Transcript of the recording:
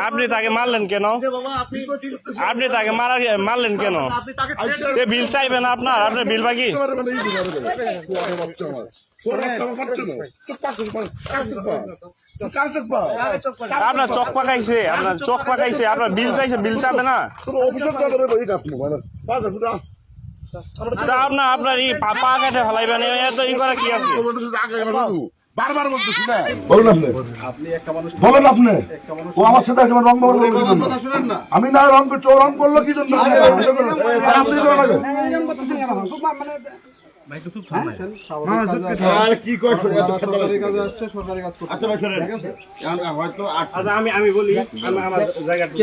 আপনি তাকে মারলেন কেন আপনি তাকে মারলেন কেন বিল চাইবেন আপনার আপনার বিল বাকি আমার আপনার চক পাকাইছে আপনার চক পাকাইছে। আপনার বিল চাইছে বিল চাবে না? আপনার আপনার এই পাপা কেটে ফেলাইবেন ই করা কি আছে? আমি না রং রং করল কি জন্য আমি আমি বলি আমার জায়গাটা